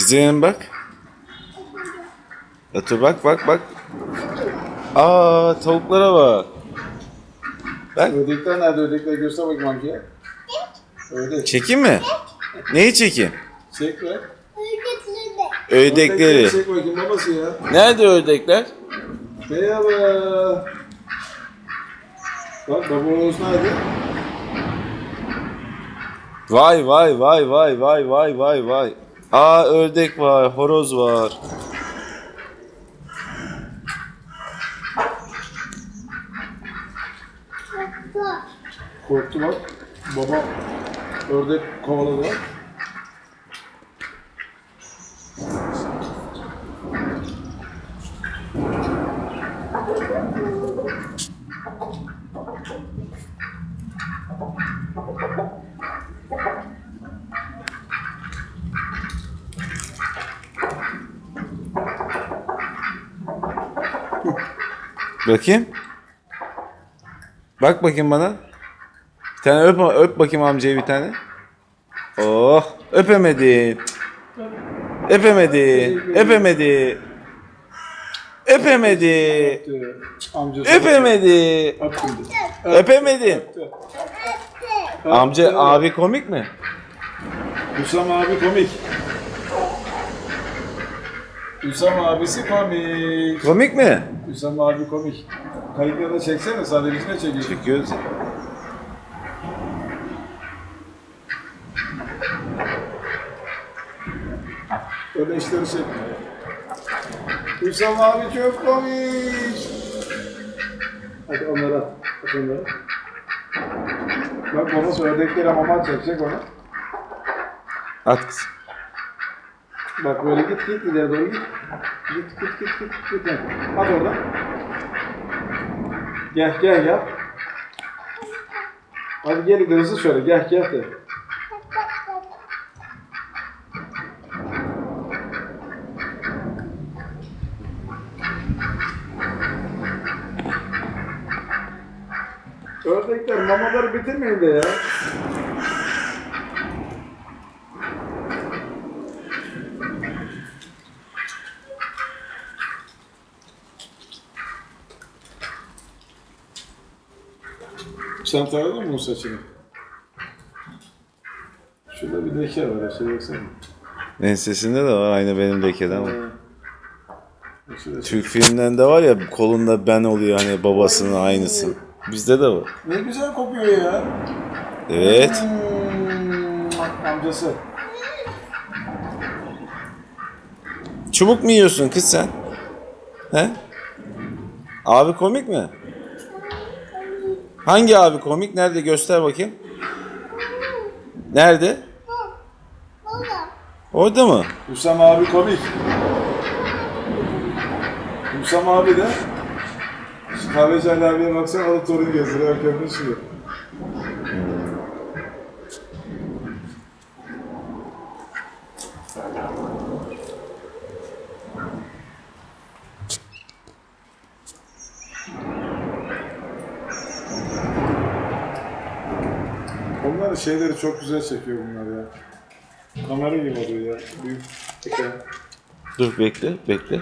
Güzelim bak. Otur bak bak bak. Aa tavuklara bak. Bak Ördekler nerede? Ördekler göster bakayım amcaya. Ördek. çekeyim mi? Neyi çekeyim? Çek ver. Ördekleri. Çek bakayım babası ya. Nerede ördekler? Merhaba. Bak babamız nerede? Vay vay vay vay vay vay vay vay. Aa ördek var, horoz var. Korktu bak. Baba ördek bak. Bakayım. Bak bakayım bana. Bir tane öp, öp bakayım amcayı bir tane. Oh öpemedi. Öpemedi. Öpemedi. Öpemedi. Öpemedi. Öpemedi. Amca abi komik mi? Hüsam abi komik. Hüsam abisi komik. Komik mi? Hüsam abi komik. Kayıtları da çeksene sadece çekiyor. Çekiyoruz. ya. Öyle işleri çek. Hüsam abi çok komik. Hadi onları at. At onları. Bak babası ördeklere mama çekecek onu. At kızım. Bak böyle git git ileri doğru git. Git git git git git. git. At oradan. Gel gel gel. Hadi gel hızlı şöyle gel gel de. Ördekler mamaları bitirmeyin de ya. Sen taradın mı bunun saçını? Şurada bir leke var, aşağı baksana. Ensesinde de var aynı benim lekeden ama. Şurada. Türk filmlerinde var ya kolunda ben oluyor hani babasının aynısı. Bizde de var. Ne güzel kokuyor ya. Evet. Hmm, amcası. Çubuk mu yiyorsun kız sen? He? Abi komik mi? Hangi abi komik? Nerede göster bakayım. Nerede? Orada mı? Hüsam abi komik. Hüsam abi de şu kahveci Ali abiye baksana alıp torun gezdiriyor. Köprü çıkıyor. Onlar şeyleri çok güzel çekiyor bunlar ya. Kamera gibi oluyor ya. Büyük ekran. Dur bekle, bekle.